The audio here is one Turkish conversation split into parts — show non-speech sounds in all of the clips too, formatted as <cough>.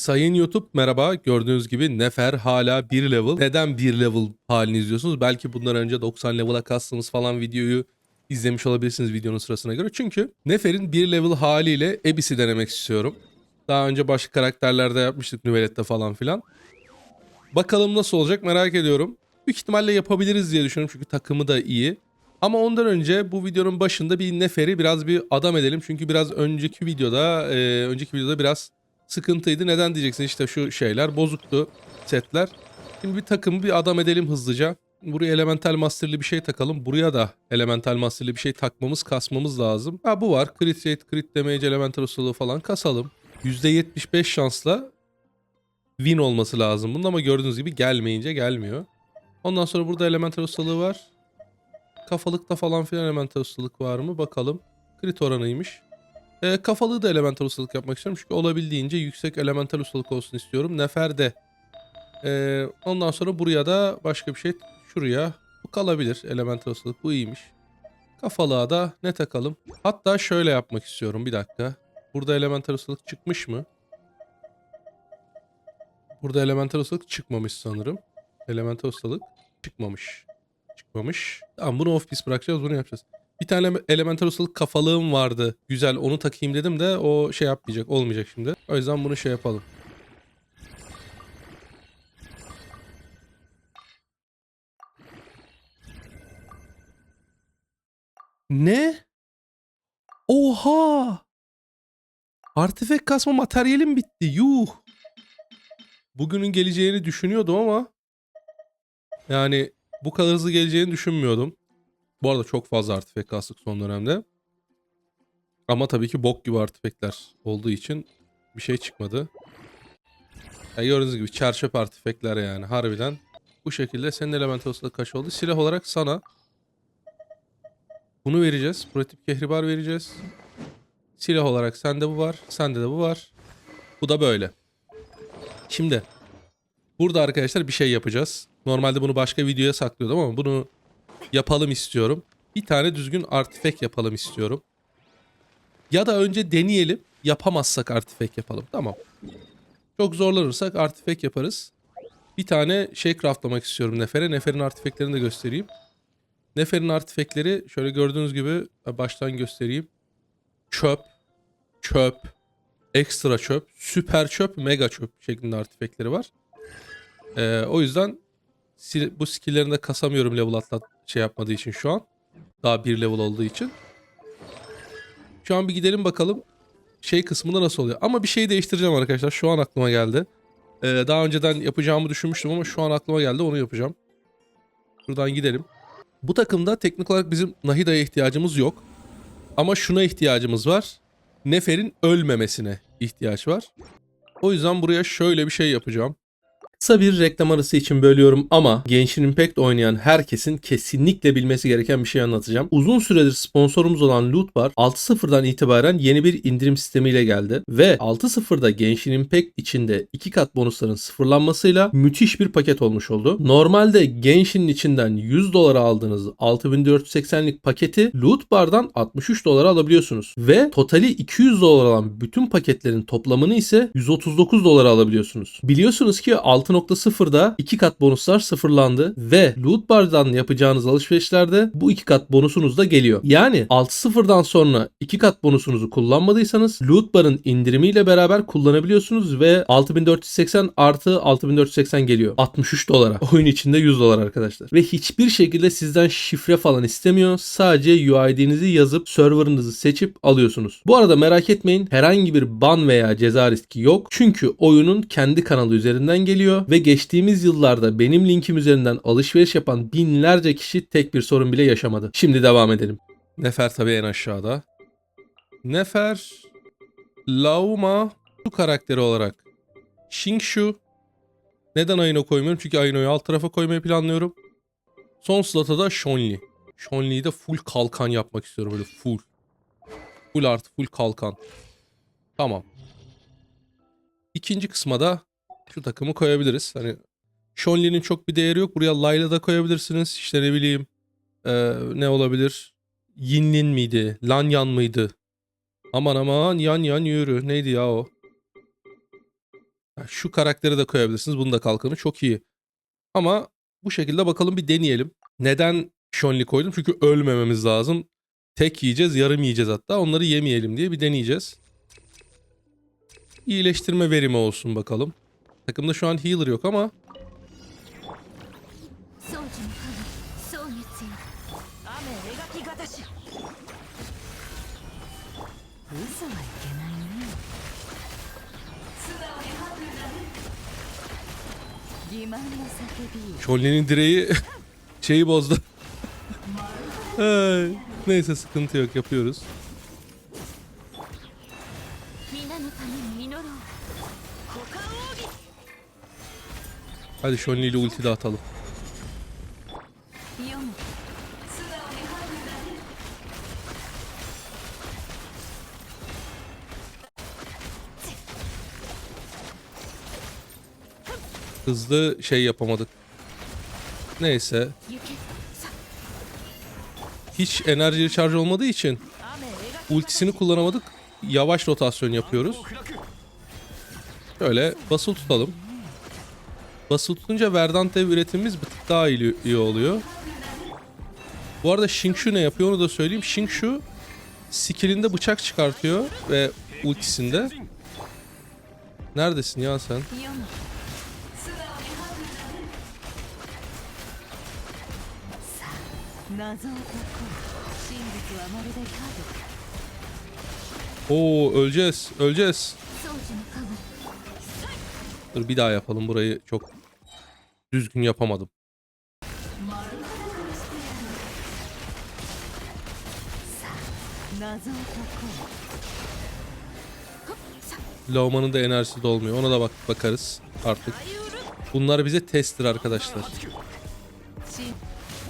Sayın YouTube merhaba. Gördüğünüz gibi Nefer hala 1 level. Neden 1 level halini izliyorsunuz? Belki bundan önce 90 level'a kastığımız falan videoyu izlemiş olabilirsiniz videonun sırasına göre. Çünkü Nefer'in 1 level haliyle Abyss'i denemek istiyorum. Daha önce başka karakterlerde yapmıştık Nüvelet'te falan filan. Bakalım nasıl olacak merak ediyorum. Büyük ihtimalle yapabiliriz diye düşünüyorum çünkü takımı da iyi. Ama ondan önce bu videonun başında bir Nefer'i biraz bir adam edelim. Çünkü biraz önceki videoda, e, önceki videoda biraz sıkıntıydı. Neden diyeceksin işte şu şeyler bozuktu setler. Şimdi bir takımı bir adam edelim hızlıca. Buraya Elemental Master'lı bir şey takalım. Buraya da Elemental Master'lı bir şey takmamız, kasmamız lazım. Ha bu var. Crit rate, crit damage, Elemental ustalığı falan kasalım. %75 şansla win olması lazım. Bunun ama gördüğünüz gibi gelmeyince gelmiyor. Ondan sonra burada Elemental ustalığı var. Kafalıkta falan filan Elemental ustalık var mı? Bakalım. Crit oranıymış. E, kafalığı da elemental ustalık yapmak istiyorum. Çünkü olabildiğince yüksek elemental ustalık olsun istiyorum. Nefer de. E, ondan sonra buraya da başka bir şey. Şuraya. Bu kalabilir. Elemental ustalık. Bu iyiymiş. Kafalığa da ne takalım? Hatta şöyle yapmak istiyorum. Bir dakika. Burada elemental ustalık çıkmış mı? Burada elemental ustalık çıkmamış sanırım. Elemental ustalık çıkmamış. Çıkmamış. Tamam bunu off piece bırakacağız. Bunu yapacağız. Bir tane elemental ustalık kafalığım vardı. Güzel onu takayım dedim de o şey yapmayacak. Olmayacak şimdi. O yüzden bunu şey yapalım. Ne? Oha! Artifek kasma materyalim bitti. Yuh! Bugünün geleceğini düşünüyordum ama yani bu kadar hızlı geleceğini düşünmüyordum. Bu arada çok fazla artifek kastık son dönemde. Ama tabii ki bok gibi artifekler olduğu için bir şey çıkmadı. Ya gördüğünüz gibi çerçöp artifekler yani harbiden. Bu şekilde senin elemental ustalık kaç oldu? Silah olarak sana bunu vereceğiz. Prototip kehribar vereceğiz. Silah olarak sende bu var. Sende de bu var. Bu da böyle. Şimdi burada arkadaşlar bir şey yapacağız. Normalde bunu başka videoya saklıyordum ama bunu yapalım istiyorum. Bir tane düzgün artifek yapalım istiyorum. Ya da önce deneyelim. Yapamazsak artifek yapalım. Tamam. Çok zorlanırsak artifek yaparız. Bir tane şey craftlamak istiyorum Nefer'e. Nefer'in artifeklerini de göstereyim. Nefer'in artifekleri şöyle gördüğünüz gibi baştan göstereyim. Çöp, çöp, ekstra çöp, süper çöp, mega çöp şeklinde artifekleri var. Ee, o yüzden bu skill'lerini de kasamıyorum level atlat şey yapmadığı için şu an. Daha bir level olduğu için. Şu an bir gidelim bakalım şey kısmında nasıl oluyor. Ama bir şey değiştireceğim arkadaşlar. Şu an aklıma geldi. Ee, daha önceden yapacağımı düşünmüştüm ama şu an aklıma geldi onu yapacağım. Şuradan gidelim. Bu takımda teknik olarak bizim Nahida'ya ihtiyacımız yok. Ama şuna ihtiyacımız var. Nefer'in ölmemesine ihtiyaç var. O yüzden buraya şöyle bir şey yapacağım. Kısa bir reklam arası için bölüyorum ama Genshin Impact oynayan herkesin kesinlikle bilmesi gereken bir şey anlatacağım. Uzun süredir sponsorumuz olan Lootbar 6.0'dan itibaren yeni bir indirim sistemiyle geldi ve 6.0'da Genshin Impact içinde 2 kat bonusların sıfırlanmasıyla müthiş bir paket olmuş oldu. Normalde Genshin'in içinden 100 dolara aldığınız 6480'lik paketi Lootbar'dan 63 dolara alabiliyorsunuz ve totali 200 dolar olan bütün paketlerin toplamını ise 139 dolara alabiliyorsunuz. Biliyorsunuz ki 6.0'da 2 kat bonuslar sıfırlandı ve loot bar'dan yapacağınız alışverişlerde bu 2 kat bonusunuz da geliyor. Yani 6.0'dan sonra 2 kat bonusunuzu kullanmadıysanız loot bar'ın indirimiyle beraber kullanabiliyorsunuz ve 6480 artı 6480 geliyor. 63 dolara. <laughs> Oyun içinde 100 dolar arkadaşlar. Ve hiçbir şekilde sizden şifre falan istemiyor. Sadece UID'nizi yazıp serverınızı seçip alıyorsunuz. Bu arada merak etmeyin herhangi bir ban veya ceza riski yok. Çünkü oyunun kendi kanalı üzerinden geliyor ve geçtiğimiz yıllarda benim linkim üzerinden alışveriş yapan binlerce kişi tek bir sorun bile yaşamadı. Şimdi devam edelim. Nefer tabii en aşağıda. Nefer Lauma şu karakteri olarak Shingshu neden Ayno koymuyorum? Çünkü Ayno'yu alt tarafa koymayı planlıyorum. Son slota da Shonli. Shonli'yi de full kalkan yapmak istiyorum böyle full. Full artı full kalkan. Tamam. İkinci kısma da şu takımı koyabiliriz. Hani Shonli'nin çok bir değeri yok. Buraya Layla da koyabilirsiniz. İşte ne bileyim eee, ne olabilir? Yinlin miydi? Lanyan mıydı? Aman aman yan yan yürü. Neydi ya o? Ha, Şu karakteri de koyabilirsiniz. Bunu da kalkanı çok iyi. Ama bu şekilde bakalım bir deneyelim. Neden Shonli koydum? Çünkü ölmememiz lazım. Tek yiyeceğiz, yarım yiyeceğiz hatta. Onları yemeyelim diye bir deneyeceğiz. İyileştirme verimi olsun bakalım. Takımda şu an healer yok ama. Çolne'nin direği <laughs> şeyi bozdu. <laughs> Neyse sıkıntı yok yapıyoruz. Hadi Shonli ile ulti de atalım. Hızlı şey yapamadık. Neyse. Hiç enerji şarj olmadığı için ultisini kullanamadık. Yavaş rotasyon yapıyoruz. Şöyle basılı tutalım. Basılı tutunca Verdante üretimimiz bir tık daha iyi, oluyor. Bu arada Shingshu ne yapıyor onu da söyleyeyim. Shingshu skillinde bıçak çıkartıyor ve ultisinde. Neredesin ya sen? Oo öleceğiz, öleceğiz. Dur bir daha yapalım burayı çok düzgün yapamadım. Lauman'ın da enerjisi dolmuyor. Ona da bak bakarız artık. Bunlar bize testtir arkadaşlar.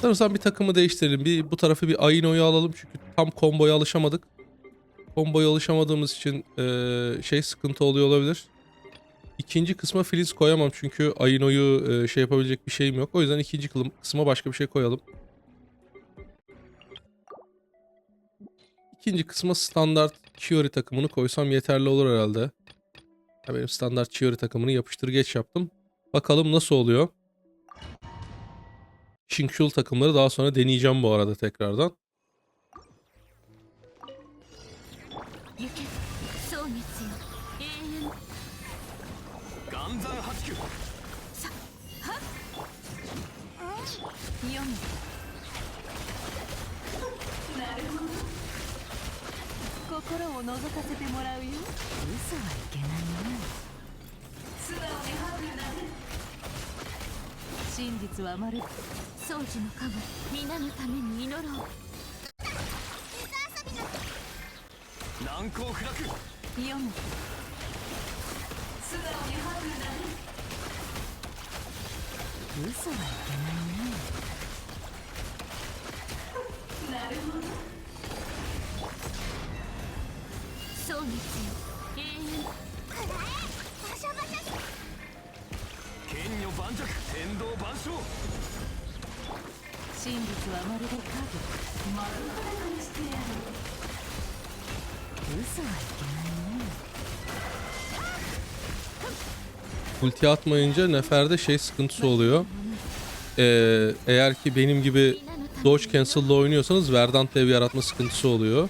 Sanırsam bir takımı değiştirelim. Bir bu tarafı bir Aino'yu alalım çünkü tam komboya alışamadık. Komboya alışamadığımız için e, şey sıkıntı oluyor olabilir. İkinci kısma Filiz koyamam çünkü Aino'yu eee, şey yapabilecek bir şeyim yok. O yüzden ikinci kısma başka bir şey koyalım. İkinci kısma standart Chiori takımını koysam yeterli olur herhalde. Ya benim standart Chiori takımını yapıştır geç yaptım. Bakalım nasıl oluyor. Shinkshul takımları daha sonra deneyeceğim bu arada tekrardan. させてもらうよ。嘘はいけないな。素直にハな真実はまる。掃除の神皆のために祈ろう。難攻不落読む。素直にハな嘘はいけないな。なるほど。そう月よ永遠剣女盤石天道万象真実はまるで影丸裸にしてやる嘘はいけないね Ulti atmayınca Nefer'de şey sıkıntısı oluyor. Ee, eğer ki benim gibi Dodge Cancel'da oynuyorsanız Verdant dev yaratma sıkıntısı oluyor.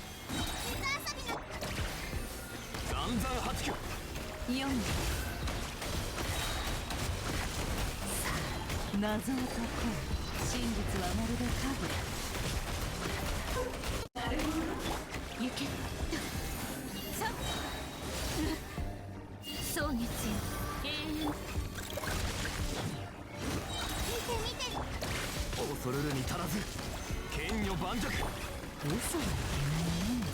恐るるに足らず剣女盤石嘘はいけないね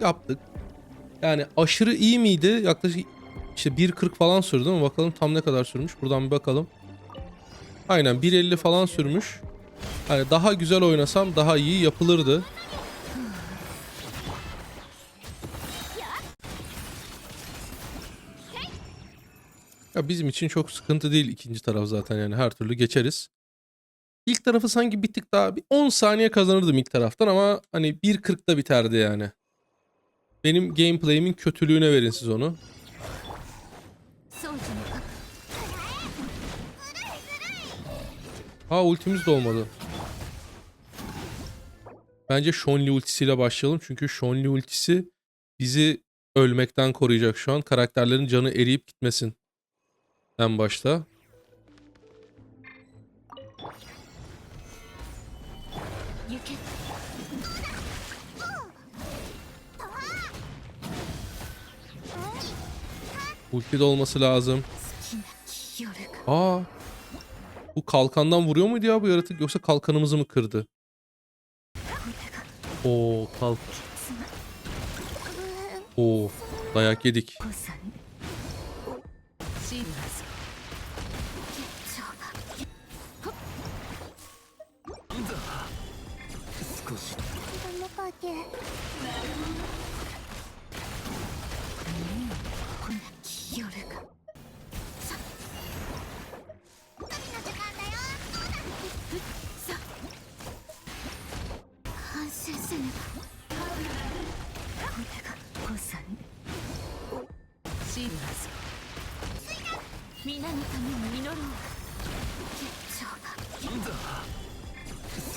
Yaptık. Yani aşırı iyi miydi? Yaklaşık işte 1.40 falan sürdü ama bakalım tam ne kadar sürmüş. Buradan bir bakalım. Aynen 1.50 falan sürmüş. Hani daha güzel oynasam daha iyi yapılırdı. Ya bizim için çok sıkıntı değil ikinci taraf zaten yani her türlü geçeriz. İlk tarafı sanki bir tık daha bir 10 saniye kazanırdım ilk taraftan ama hani 1.40'da biterdi yani. benim gameplay'imin kötülüğüne verin siz onu. 掃除のか Ha ultimiz de olmadı. Bence Shonli ultisiyle başlayalım. Çünkü Shonli ultisi bizi ölmekten koruyacak şu an. Karakterlerin canı eriyip gitmesin. En başta. Ulti de olması lazım. Aa. Bu kalkandan vuruyor muydu ya bu yaratık yoksa kalkanımızı mı kırdı? Oo kalk. Oo dayak yedik.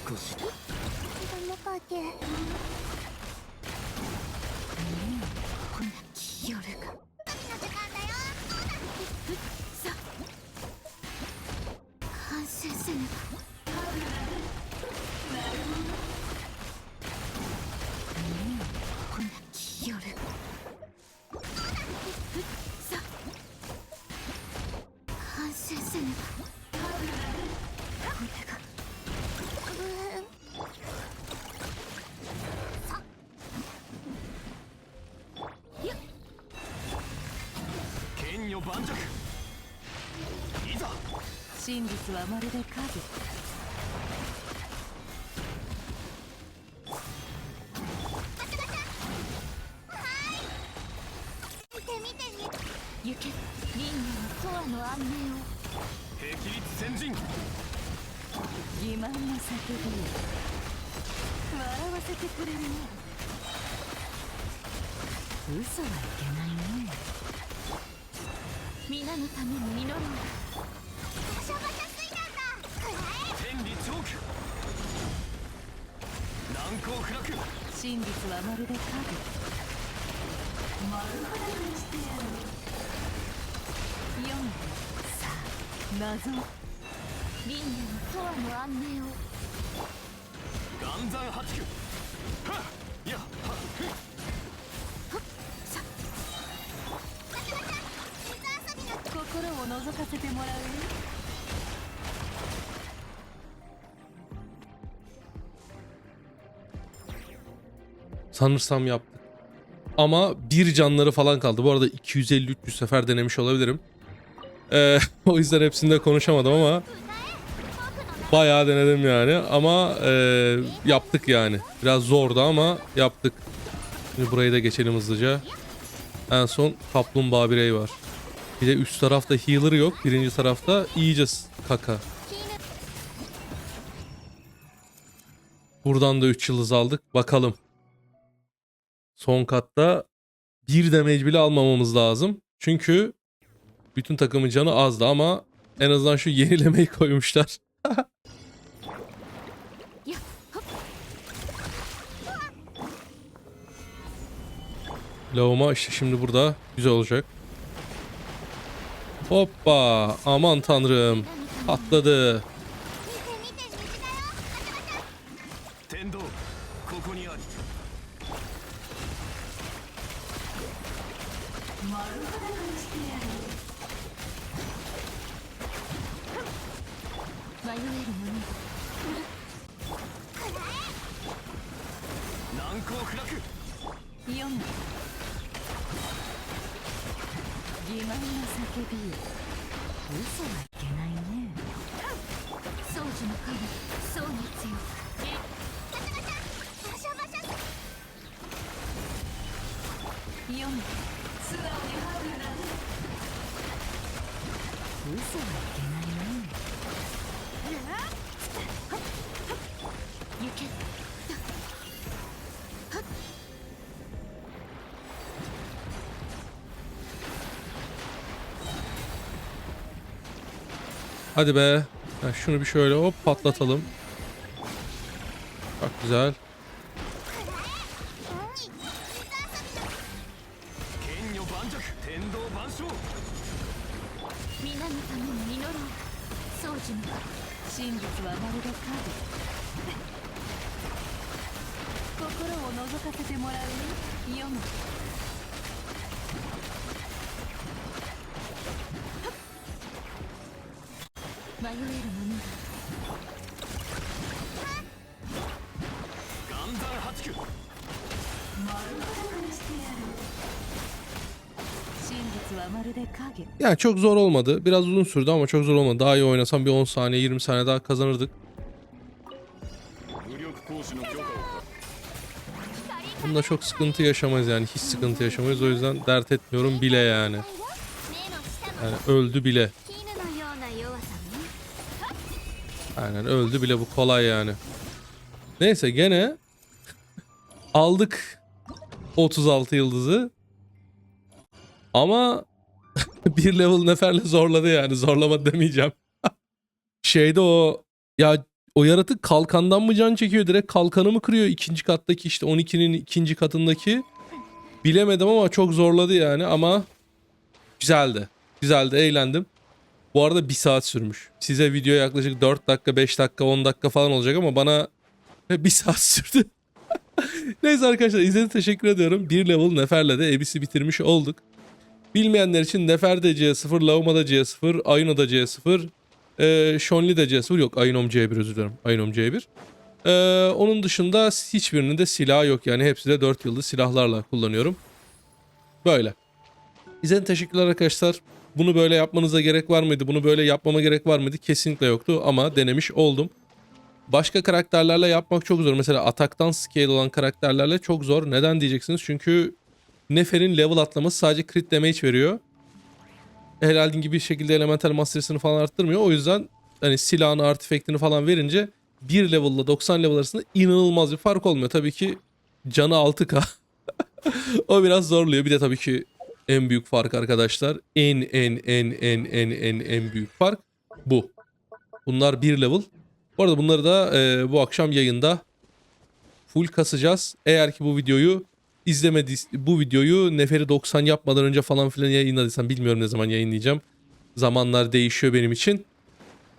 少しこ 真実はまるで影行け輪廻の永遠の安寧を。霹靂先陣欺瞞の叫びよ笑わせてくれる。ね嘘はいけないね。皆のために祈ろう。天理チョーク難攻不落真実はまるで影読んでさあ謎輪廻の永遠の安寧を岩山八九はっやはっふっ心を覗かせてもらうよ Sanırsam yaptık. Ama bir canları falan kaldı. Bu arada 250-300 sefer denemiş olabilirim. Ee, <laughs> o yüzden hepsinde konuşamadım ama bayağı denedim yani. Ama e, yaptık yani. Biraz zordu ama yaptık. Şimdi burayı da geçelim hızlıca. En son kaplumbağa birey var. Bir de üst tarafta healer yok. Birinci tarafta iyice kaka. Buradan da 3 yıldız aldık. Bakalım. Son katta bir damage bile almamamız lazım. Çünkü bütün takımın canı azdı ama en azından şu yenilemeyi <laughs> koymuşlar. Lavuma işte şimdi burada güzel olacak. Hoppa aman tanrım atladı. 迷えるのね難攻不落イオンの叫び嘘はいけないね掃除の影そうの強さイ嘘はいけないね行け Hadi be. Ha, şunu bir şöyle hop patlatalım. Bak güzel. 皆のために祈ろう宗樹の真実はまるでカード心を覗かせてもらうね読む。迷える者 Yani çok zor olmadı. Biraz uzun sürdü ama çok zor olmadı. Daha iyi oynasam bir 10 saniye 20 saniye daha kazanırdık. Bunda çok sıkıntı yaşamayız yani hiç sıkıntı yaşamayız. O yüzden dert etmiyorum bile yani. Yani öldü bile. Aynen öldü bile bu kolay yani. Neyse gene <laughs> aldık 36 yıldızı. Ama <laughs> bir level neferle zorladı yani. Zorlama demeyeceğim. <laughs> Şeyde o ya o yaratık kalkandan mı can çekiyor? Direkt kalkanı mı kırıyor? ikinci kattaki işte 12'nin ikinci katındaki. Bilemedim ama çok zorladı yani ama güzeldi. Güzeldi eğlendim. Bu arada bir saat sürmüş. Size video yaklaşık 4 dakika, 5 dakika, 10 dakika falan olacak ama bana <laughs> bir saat sürdü. Neyse arkadaşlar izlediğiniz teşekkür ediyorum. Bir level Nefer'le de Abyss'i bitirmiş olduk. Bilmeyenler için Nefer de C0, Lauma da C0, Ayno da C0, e, Shonli de C0. Yok Aynom C1 özür dilerim. Aynom C1. E, onun dışında hiçbirinin de silahı yok. Yani hepsi de 4 yıldız silahlarla kullanıyorum. Böyle. İzlediğiniz teşekkürler arkadaşlar. Bunu böyle yapmanıza gerek var mıydı? Bunu böyle yapmama gerek var mıydı? Kesinlikle yoktu ama denemiş oldum. Başka karakterlerle yapmak çok zor. Mesela ataktan scale olan karakterlerle çok zor. Neden diyeceksiniz? Çünkü Nefer'in level atlaması sadece crit damage veriyor. Heraldin gibi bir şekilde elemental mastery'sini falan arttırmıyor. O yüzden hani silahını, artifact'ini falan verince 1 level'la 90 level arasında inanılmaz bir fark olmuyor. Tabii ki canı 6k. <laughs> o biraz zorluyor. Bir de tabii ki en büyük fark arkadaşlar. En en en en en en en büyük fark bu. Bunlar bir level. Bu arada bunları da e, bu akşam yayında full kasacağız. Eğer ki bu videoyu izlemediyseniz bu videoyu Neferi 90 yapmadan önce falan filan yayınladıysam bilmiyorum ne zaman yayınlayacağım. Zamanlar değişiyor benim için.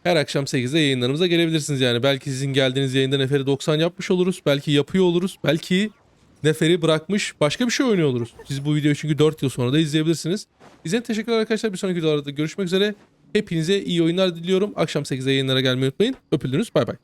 Her akşam 8'de yayınlarımıza gelebilirsiniz yani. Belki sizin geldiğiniz yayında Neferi 90 yapmış oluruz. Belki yapıyor oluruz. Belki Nefer'i bırakmış başka bir şey oynuyor oluruz. Siz bu videoyu çünkü 4 yıl sonra da izleyebilirsiniz. İçin teşekkürler arkadaşlar. Bir sonraki videolarda görüşmek üzere. Hepinize iyi oyunlar diliyorum. Akşam 8'de yayınlara gelmeyi unutmayın. Öpüldünüz. Bay bay.